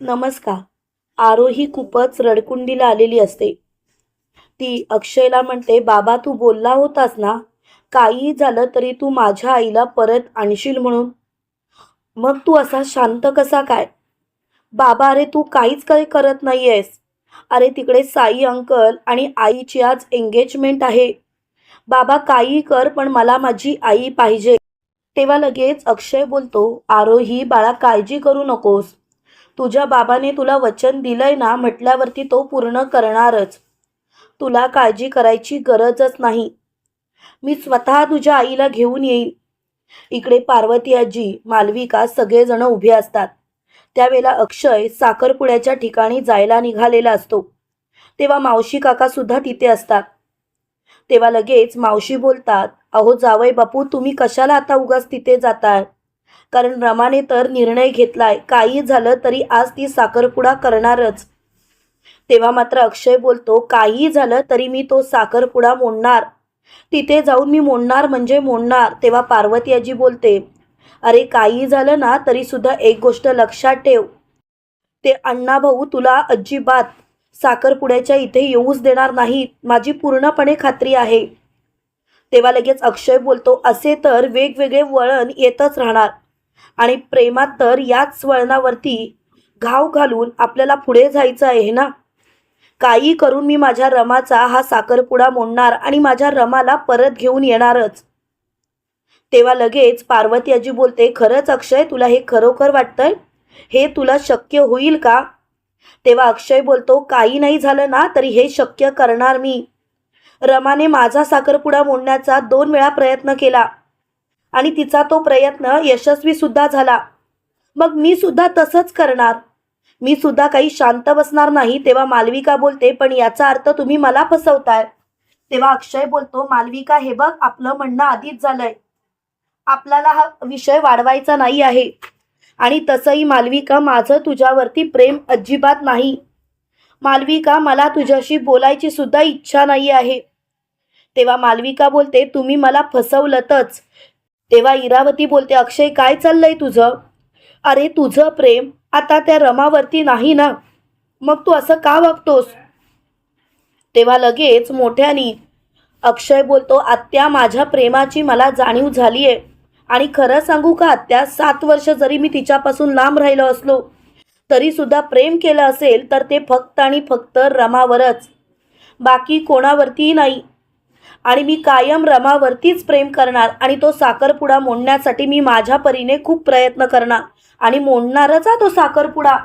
नमस्कार. आरोही खूपच रडकुंडीला आलेली असते. ती अक्षयला म्हणते बाबा तू बोलला होतास ना? काही झालं तरी तू माझ्या आईला परत आणशील म्हणून. मग तू असा शांत कसा काय? बाबा अरे तू काहीच काही करत नाही आहेस अरे तिकडे साई अंकल आणि आईची आज एंगेजमेंट आहे. बाबा काही कर पण मला माझी आई पाहिजे. तेव्हा लगेच अक्षय बोलतो आरोही बाळा काळजी करू नकोस. तुझ्या बाबाने तुला वचन दिलंय ना म्हटल्यावरती तो पूर्ण करणारच. तुला काळजी करायची गरजच नाही. मी स्वतः तुझ्या आईला घेऊन येईन. इकडे पार्वती आजी मालविका सगळेजण उभे असतात. त्यावेळेला अक्षय साखरपुड्याच्या ठिकाणी जायला निघालेला असतो. तेव्हा मावशी काका सुद्धा तिथे असतात. तेव्हा लगेच मावशी बोलतात अहो जावई बापू तुम्ही कशाला आता उगाच तिथे जाताय? कारण रमाने तर निर्णय घेतलाय. काही झालं तरी आज ती साखरपुडा करणारच. तेव्हा मात्र अक्षय बोलतो काही झालं तरी मी तो साखरपुडा मोडणार. तिथे जाऊन मी मोडणार म्हणजे मोडणार. तेव्हा पार्वती आजी बोलते अरे काही झालं ना तरी सुद्धा एक गोष्ट लक्षात ठेव. ते अण्णा भाऊ तुला अजिबात साखरपुड्याच्या इथे येऊच देणार नाहीत. माझी पूर्णपणे खात्री आहे. तेव्हा लगेच अक्षय बोलतो असे तर वेगवेगळे वळण येतच राहणार. आणि प्रेमात तर याच वळणावरती घाव घालून आपल्याला पुढे जायचं आहे ना? काही करून मी माझ्या रमाचा हा साखरपुडा मोडणार आणि माझ्या रमाला परत घेऊन येणारच. तेव्हा लगेच पार्वती आजी बोलते खरंच अक्षय तुला हे खरोखर वाटतंय? हे तुला शक्य होईल का? तेव्हा अक्षय बोलतो काही नाही झालं ना तरी हे शक्य करणार मी. रमाने माझा साखरपुडा मोडण्याचा दोन वेळा प्रयत्न केला. आणि तिचा तो प्रयत्न यशस्वी सुद्धा झाला. मग मी सुद्धा तसंच करणार. मी सुद्धा काही शांत बसणार नाही तेव्हा मालविका बोलते पण याचा अर्थ तुम्ही मला फसवताय. तेव्हा अक्षय बोलतो मालविका हे बघ आपलं म्हणणं आधीच झालंय. आपल्याला हा विषय वाढवायचा नाही आहे. आणि तसंही मालविका माझं तुझ्यावरती प्रेम अजिबात नाही. मालविका मला तुझ्याशी बोलायची सुद्धा इच्छा नाही आहे. तेव्हा मालविका बोलते तुम्ही मला फसवलंतच. तेव्हा इरावती बोलते अक्षय काय चाललंय तुझं? अरे तुझं प्रेम आता त्या रमावरती नाही ना. मग तू असं का वागतोस? तेव्हा लगेच मोठ्यानी अक्षय बोलतो आत्या माझ्या प्रेमाची मला जाणीव झाली आहे आणि खरं सांगू का आत्या सात वर्ष जरी मी तिच्यापासून लांब राहिलो असलो तरी सुद्धा प्रेम केलं असेल तर ते फक्त आणि फक्त रमावरच. बाकी कोणावरतीही नाही. आणि मी कायम रमावरतीच प्रेम करणार आणि तो साखरपुडा मोडण्यासाठी मी माझ्या परीने खूप प्रयत्न करणार. आणि मोडणारच हा तो साखरपुडा.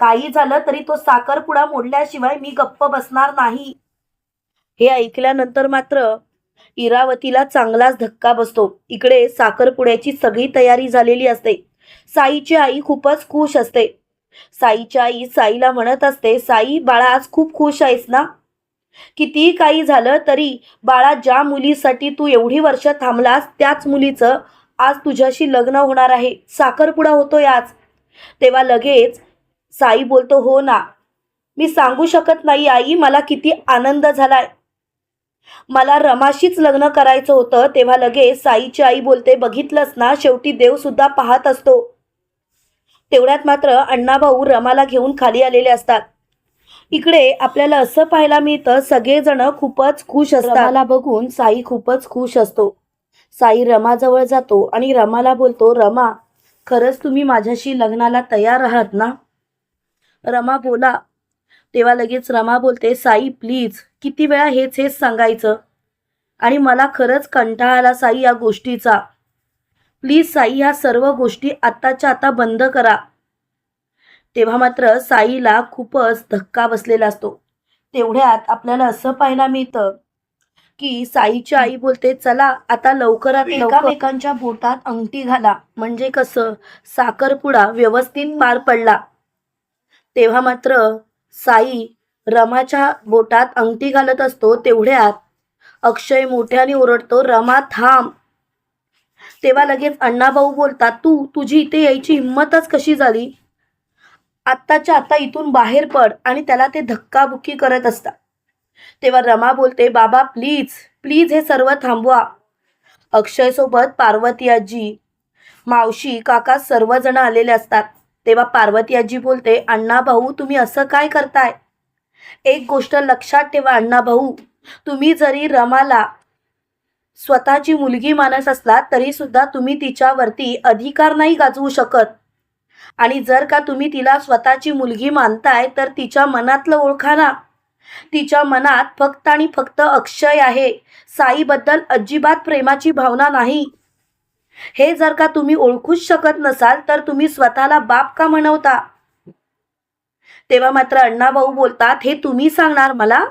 काही झालं तरी तो साखरपुडा मोडल्याशिवाय मी गप्प बसणार नाही. हे ऐकल्यानंतर मात्र इरावतीला चांगलाच धक्का बसतो. इकडे साखरपुड्याची सगळी तयारी झालेली असते. साईची आई खूपच खुश असते. साईची आई साईला म्हणत असते साई बाळा आज खूप खुश आहेस ना? कितीही काही झालं तरी बाळा ज्या मुलीसाठी तू एवढी वर्ष थांबलास त्याच मुलीचं आज तुझ्याशी लग्न होणार आहे. साखरपुडा होतोय आज. तेव्हा लगेच साई बोलतो हो ना. मी सांगू शकत नाही आई मला किती आनंद झालाय. मला रमाशीच लग्न करायचं होतं. तेव्हा लगेच साईची आई बोलते बघितलंस ना शेवटी देव सुद्धा पाहत असतो. तेवढ्यात मात्र अण्णाभाऊ रमाला घेऊन खाली आलेले असतात. इकडे आपल्याला असं पाहायला मिळतं सगळेजण खूपच खुश असतात. बघून साई खूपच खुश असतो. साई रमाजवळ जातो आणि रमाला बोलतो रमा खरंच तुम्ही माझ्याशी लग्नाला तयार आहात ना? रमा बोला. तेव्हा लगेच रमा बोलते साई प्लीज किती वेळा हेच हेच सांगायचं? आणि मला खरंच कंटाळा आला साई या गोष्टीचा. प्लीज साई ह्या सर्व गोष्टी आत्ताच्या आता बंद करा. तेव्हा मात्र साईला खूपच धक्का बसलेला असतो. तेवढ्यात आपल्याला असं पाहायला मिळतं की साईची आई बोलते चला आता लवकरात एकामेकांच्या बोटात अंगठी घाला. म्हणजे कसं? साखरपुडा व्यवस्थित पार पडला. तेव्हा मात्र साई रमाच्या बोटात अंगठी घालत असतो तेवढ्यात अक्षय मोठ्याने ओरडतो रमा थांब. तेव्हा लगेच अण्णाभाऊ बोलतात तू तुझी इथे यायची हिंमतच कशी झाली? आत्ताच्या आत्ता इथून बाहेर पड आणि त्याला ते धक्काबुक्की करत असतात. तेव्हा रमा बोलते बाबा प्लीज प्लीज हे सर्व थांबवा. अक्षयसोबत पार्वती आजी मावशी काका सर्वजण आलेले असतात. तेव्हा पार्वती आजी बोलते अण्णा भाऊ तुम्ही असं काय करताय? एक गोष्ट लक्षात ठेवा अण्णा भाऊ. तुम्ही जरी रमाला स्वतःची मुलगी मानस असलात तरी सुद्धा तुम्ही तिच्यावरती अधिकार नाही गाजवू शकत. आणि जर का तुम्ही तिला स्वतःची मुलगी मानताय तर तिच्या मनातलं ओळखा ना. तिच्या मनात फक्त आणि फक्त अक्षय आहे. साईबद्दल अजिबात प्रेमाची भावना नाही. हे जर का तुम्ही ओळखूच शकत नसाल तर तुम्ही स्वतःला बाप का म्हणवता? तेव्हा मात्र अण्णाभाऊ बोलतात हे तुम्ही सांगणार मला?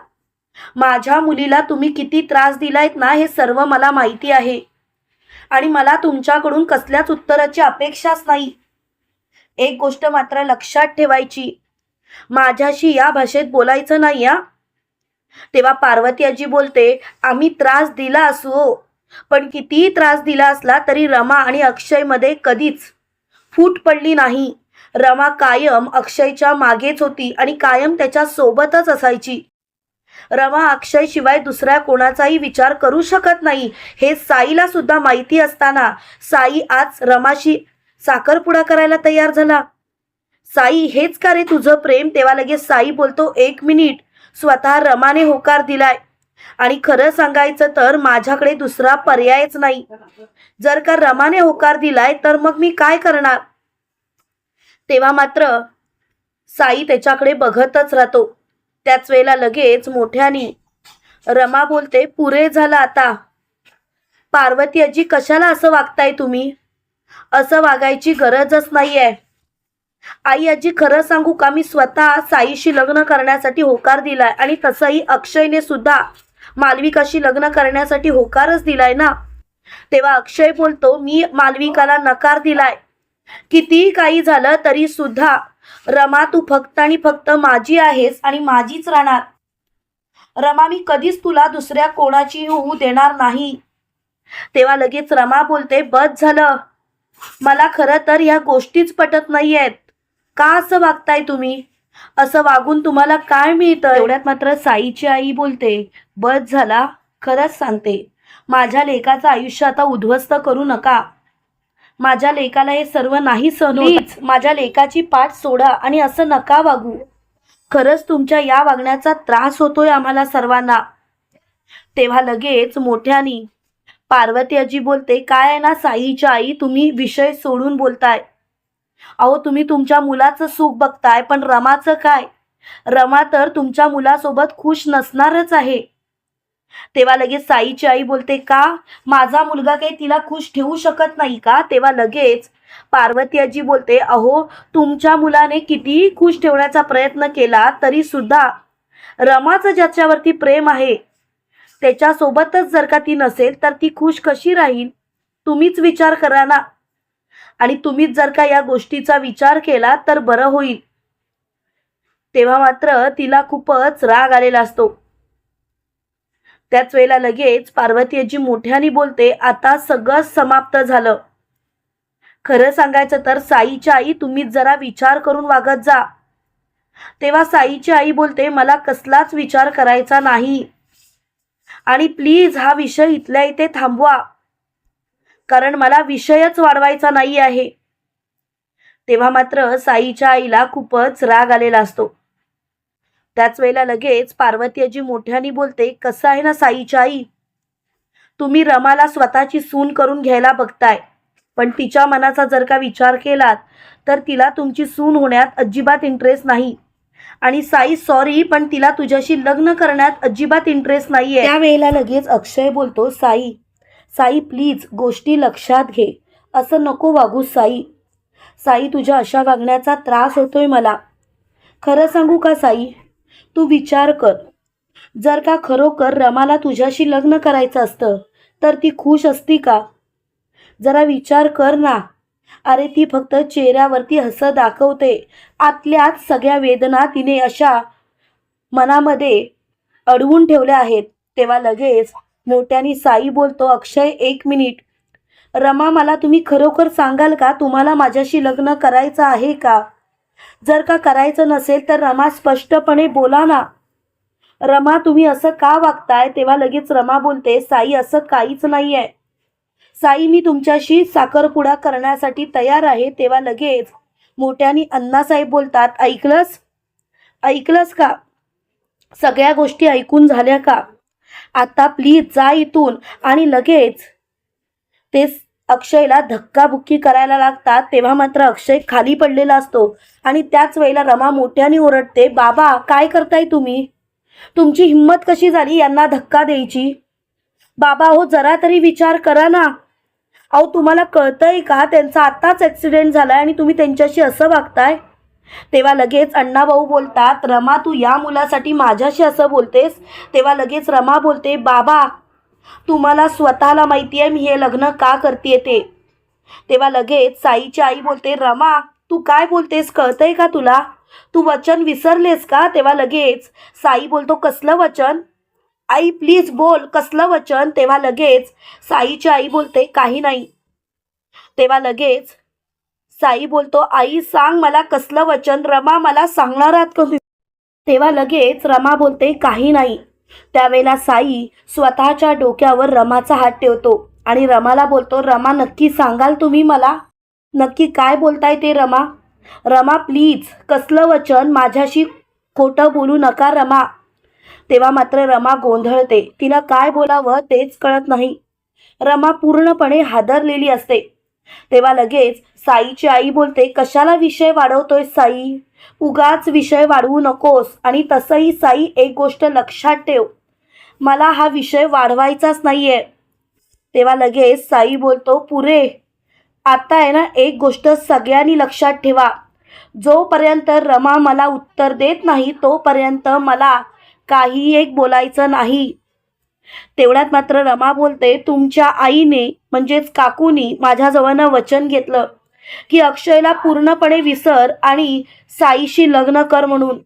माझ्या मुलीला तुम्ही किती त्रास दिलायत ना हे सर्व मला माहिती आहे. आणि मला तुमच्याकडून कसल्याच उत्तराची अपेक्षाच नाही. एक गोष्ट मात्र लक्षात ठेवायची. माझ्याशी या भाषेत बोलायचं नाही या तेव्हा पार्वती आजी बोलते आम्ही त्रास दिला असो पण कितीही त्रास दिला असला तरी रमा आणि अक्षयमध्ये कधीच फूट पडली नाही. रमा कायम अक्षयच्या मागेच होती आणि कायम त्याच्या सोबतच असायची. रमा अक्षय शिवाय दुसऱ्या कोणाचाही विचार करू शकत नाही. हे साईला सुद्धा माहिती असताना साई आज रमाशी साखरपुडा करायला तयार झाला. साई हेच का रे तुझं प्रेम? तेव्हा लगेच साई बोलतो एक मिनिट. स्वतः रमाने होकार दिलाय. आणि खरं सांगायचं तर माझ्याकडे दुसरा पर्यायच नाही. जर का रमाने होकार दिलाय तर मग मी काय करणार? तेव्हा मात्र साई त्याच्याकडे बघतच राहतो. त्याच वेळेला लगेच मोठ्यानी रमा बोलते पुरे झालं आता. पार्वती आजी कशाला असं वागताय तुम्ही? असं वागायची गरजच नाहीये. आई आजी खरं सांगू का? मी स्वतः साईशी लग्न करण्यासाठी होकार दिलाय आणि तसंही अक्षयने सुद्धा मालविकाशी लग्न करण्यासाठी होकारच दिलाय ना? तेव्हा अक्षय बोलतो मी मालविकाला नकार दिलाय. कितीही काही झालं तरी सुद्धा रमा तू फक्त आणि फक्त माझी आहेस आणि माझीच राहणार. रमा मी कधीच तुला दुसऱ्या कोणाची होऊ देणार नाही. तेव्हा लगेच रमा बोलते बस झालं. मला खरं तर या गोष्टीच पटत नाहीयेत. का असं वागताय तुम्ही? असं वागून तुम्हाला काय मिळतं एवढ्यात मात्र साईची आई बोलते बस झाला खरंच सांगते. माझ्या लेकाचं आयुष्य आता उद्ध्वस्त करू नका. माझ्या लेकाला हे सर्व नाही सहन प्लीज. माझ्या लेकाची पाठ सोडा आणि असं नका वागू. खरंच तुमच्या या वागण्याचा त्रास होतोय आम्हाला सर्वांना. तेव्हा लगेच मोठ्यानी पार्वती आजी बोलते काय आहे ना साईच्या आई? तुम्ही विषय सोडून बोलताय. अहो तुम्ही तुमच्या मुलाचं सुख बघताय पण रमाचं काय? रमा तर तुमच्या मुलासोबत खुश नसणारच आहे. तेव्हा लगेच साईची आई बोलते का? माझा मुलगा काही तिला खुश ठेवू शकत नाही का? तेव्हा लगेच पार्वती आजी बोलते अहो तुमच्या मुलाने कितीही खुश ठेवण्याचा प्रयत्न केला तरी सुद्धा रमाचं ज्याच्यावरती प्रेम आहे त्याच्यासोबतच जर का ती नसेल तर ती खुश कशी राहील? तुम्हीच विचार करा ना. आणि तुम्हीच जर का या गोष्टीचा विचार केला तर बरं होईल. तेव्हा मात्र तिला खूपच राग आलेला असतो. त्याच वेळेला लगेच पार्वती आजी मोठ्याने बोलते आता सगळं समाप्त झालं. खरं सांगायचं तर साईची आई तुम्हीच जरा विचार करून वागत जा. तेव्हा साईची आई बोलते मला कसलाच विचार करायचा नाही. आणि प्लीज हा विषय इथल्या इथे थांबवा. कारण मला विषयच वाढवायचा नाही आहे. तेव्हा मात्र साईच्या आईला खूपच राग आलेला असतो. त्याच वेळेला लगेच पार्वती आजी मोठ्याने बोलते कसं आहे ना साईच्या आई? तुम्ही रमाला स्वतःची सून करून घ्यायला बघताय. पण तिच्या मनाचा जर का विचार केलात तर तिला तुमची सून होण्यात अजिबात इंटरेस्ट नाही. आणि साई सॉरी पण तिला तुझ्याशी लग्न करण्यात अजिबात इंटरेस्ट नाहीये. त्यावेळेला लगेच अक्षय बोलतो साई साई प्लीज गोष्टी लक्षात घे. असं नको वागू साई. साई तुझ्या अशा वागण्याचा त्रास होतोय मला. खरं सांगू का साई? तू विचार कर. जर का खरोखर रमाला तुझ्याशी लग्न करायचं असतं तर ती खुश असती का? जरा विचार कर ना. अरे ती फक्त चेहऱ्यावरती हसं दाखवते. आतल्यात सगळ्या वेदना तिने अशा मनामध्ये अडवून ठेवल्या आहेत. तेव्हा लगेच मोठ्याने साई बोलतो अक्षय एक मिनिट. रमा मला तुम्ही खरोखर सांगाल का? तुम्हाला माझ्याशी लग्न करायचं आहे का? जर का करायचं नसेल तर रमा स्पष्टपणे बोला ना. रमा तुम्ही असं का वागताय? तेव्हा लगेच रमा बोलते साई असं काहीच नाही आहे साई मी तुमच्याशी साखरपुडा करण्यासाठी तयार आहे तेव्हा लगेच मोठ्याने अण्णासाहेब बोलतात ऐकलंस? ऐकलंस का? सगळ्या गोष्टी ऐकून झाल्या का? आता प्लीज जा इथून. आणि लगेच ते अक्षयला धक्काबुक्की करायला लागतात तेव्हा मात्र अक्षय खाली पडलेला असतो. आणि त्याच वेळेला रमा मोठ्याने ओरडते बाबा काय करताय तुम्ही? तुमची हिंमत कशी झाली यांना धक्का द्यायची? बाबा हो जरा तरी विचार करा ना. अहो तुम्हाला कळतंय का? त्यांचा आत्ताच ॲक्सिडेंट झाला आहे आणि तुम्ही त्यांच्याशी असं वागताय? तेव्हा लगेच अण्णाभाऊ बोलतात रमा तू या मुलासाठी माझ्याशी असं बोलतेस? तेव्हा लगेच रमा बोलते बाबा तुम्हाला स्वतःला माहिती आहे मी हे लग्न का करते ते? तेव्हा लगेच साईची आई बोलते रमा तू काय बोलतेस? कळतंय का तुला? तू वचन विसरलेस का? तेव्हा लगेच साई बोलतो कसलं वचन? आई प्लीज बोल कसलं वचन? तेव्हा लगेच साईची आई बोलते काही नाही. तेव्हा लगेच साई बोलतो आई सांग मला कसलं वचन? रमा मला सांगणार आहात कधी तेव्हा लगेच रमा बोलते काही नाही. त्यावेळेला साई स्वतःच्या डोक्यावर रमाचा हात ठेवतो आणि रमाला बोलतो रमा नक्की सांगाल तुम्ही मला? नक्की काय बोलताय ते रमा? रमा प्लीज कसलं वचन? माझ्याशी खोटं बोलू नका रमा. तेव्हा मात्र रमा गोंधळते. तिला काय बोलावं तेच कळत नाही. रमा पूर्णपणे हादरलेली असते. तेव्हा लगेच साईची आई बोलते कशाला विषय वाढवतोय साई? उगाच विषय वाढवू नकोस आणि तसंही साई एक गोष्ट लक्षात ठेव. मला हा विषय वाढवायचाच नाहीये. तेव्हा लगेच साई बोलतो पुरे आता आहे ना एक गोष्ट सगळ्यांनी लक्षात ठेवा. जोपर्यंत रमा मला उत्तर देत नाही तोपर्यंत मला काही एक बोलायचं नाही. तेवढ्यात मात्र रमा बोलते तुमच्या आईने म्हणजेच काकूनी माझ्याजवळनं वचन घेतलं की अक्षयला पूर्णपणे विसर आणि साईशी लग्न कर म्हणून.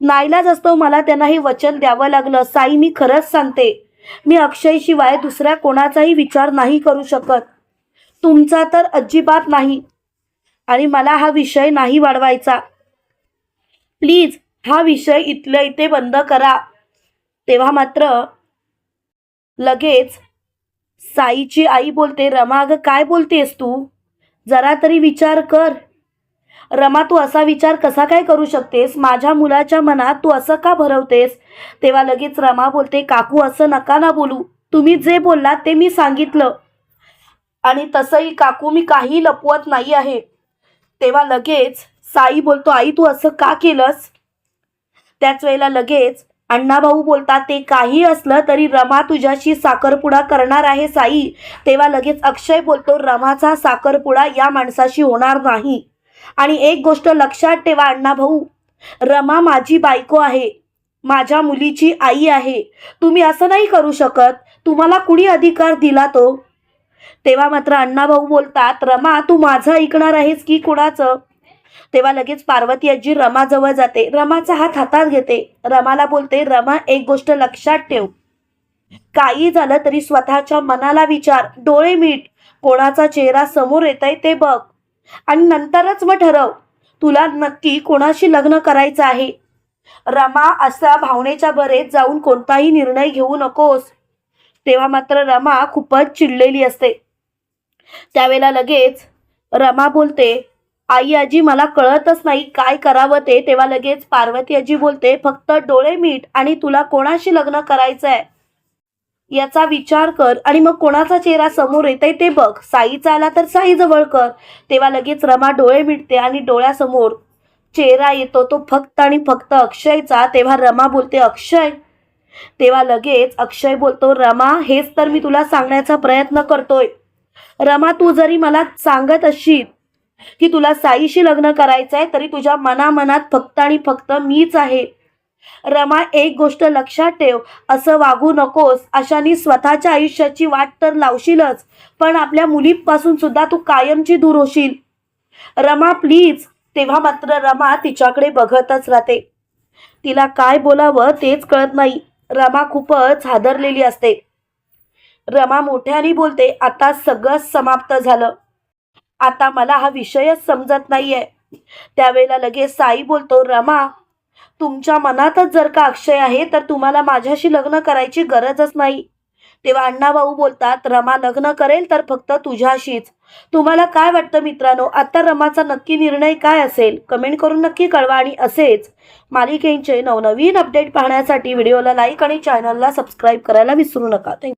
नाईलाज असतो मला त्यांना हे वचन द्यावं लागलं. साई मी खरंच सांगते मी अक्षयशिवाय दुसऱ्या कोणाचाही विचार नाही करू शकत. तुमचा तर अजिबात नाही आणि मला हा विषय नाही वाढवायचा. प्लीज हा विषय इथल्या इथे बंद करा. तेव्हा मात्र लगेच साईची आई बोलते रमा अगं काय बोलतेस तू? जरा तरी विचार कर. रमा तू असा विचार कसा काय करू शकतेस? माझ्या मुलाच्या मनात तू असं का भरवतेस? तेव्हा लगेच रमा बोलते काकू असं नका ना बोलू. तुम्ही जे बोललात ते मी सांगितलं. आणि तसंही काकू मी काही लपवत नाही आहे. तेव्हा लगेच साई बोलतो आई तू असं का केलंस? त्याच वेळेला लगेच अण्णाभाऊ बोलतात ते काही असलं तरी रमा तुझ्याशी साखरपुडा करणार आहे साई. तेव्हा लगेच अक्षय बोलतो रमाचा साखरपुडा या माणसाशी होणार नाही. आणि एक गोष्ट लक्षात ठेवा अण्णाभाऊ रमा माझी बायको आहे माझ्या मुलीची आई आहे. तुम्ही असं नाही करू शकत तुम्हाला कुणी अधिकार दिला तो? तेव्हा मात्र अण्णाभाऊ बोलतात रमा तू माझं ऐकणार आहेस की कुणाचं? तेव्हा लगेच पार्वती आजी रमाजवळ जाते. रमाचा हात हातात घेते. रमाला बोलते रमा एक गोष्ट लक्षात ठेव. काही झालं तरी स्वतःच्या मनाला विचार. डोळे मीठ. कोणाचा चेहरा समोर येत आहे ते बघ. आणि नंतरच मग ठरव. तुला नक्की कोणाशी लग्न करायचं आहे? रमा असा भावनेच्या बरेत जाऊन कोणताही निर्णय घेऊ नकोस. तेव्हा मात्र रमा खूपच चिडलेली असते. त्यावेळेला लगेच रमा बोलते आई आजी मला कळतच नाही काय करावं ते. तेव्हा लगेच पार्वती आजी बोलते फक्त डोळे मीठ आणि तुला कोणाशी लग्न करायचं आहे याचा विचार कर आणि मग कोणाचा चेहरा समोर येत ते बघ. साईचा आला तर साई जवळ कर. तेव्हा लगेच रमा डोळे मिटते आणि डोळ्यासमोर चेहरा येतो तो फक्त आणि फक्त अक्षयचा. तेव्हा रमा बोलते अक्षय. तेव्हा लगेच अक्षय बोलतो रमा हेच तर मी तुला सांगण्याचा प्रयत्न करतोय. रमा तू जरी मला सांगत असशील की तुला साईशी लग्न करायचं आहे तरी तुझ्या मनामनात फक्त आणि फक्त मीच आहे. रमा एक गोष्ट लक्षात ठेव असं वागू नकोस. अशाने स्वतःच्या आयुष्याची वाट तर लावशीलच पण आपल्या मुलीपासून सुद्धा तू कायमची दूर होशील. रमा प्लीज तेव्हा मात्र रमा तिच्याकडे बघतच राहते. तिला काय बोलावं तेच कळत नाही. रमा खूपच हादरलेली असते. रमा मोठ्याने बोलते आता सगळं समाप्त झालं. आता मला हा विषयच समजत नाहीये. त्यावेळेला लगेच साई बोलतो रमा तुमच्या मनातच जर का अक्षय आहे तर तुम्हाला माझ्याशी लग्न करायची गरजच नाही. तेव्हा अण्णाभाऊ बोलतात रमा लग्न करेल तर फक्त तुझ्याशीच. तुम्हाला काय वाटतं मित्रांनो? आता रमाचा नक्की निर्णय काय असेल? कमेंट करून नक्की कळवा आणि असेच मालिकेंचे नवनवीन अपडेट पाहण्यासाठी व्हिडिओला लाईक आणि चॅनलला सबस्क्राईब करायला विसरू नका. थँक्यू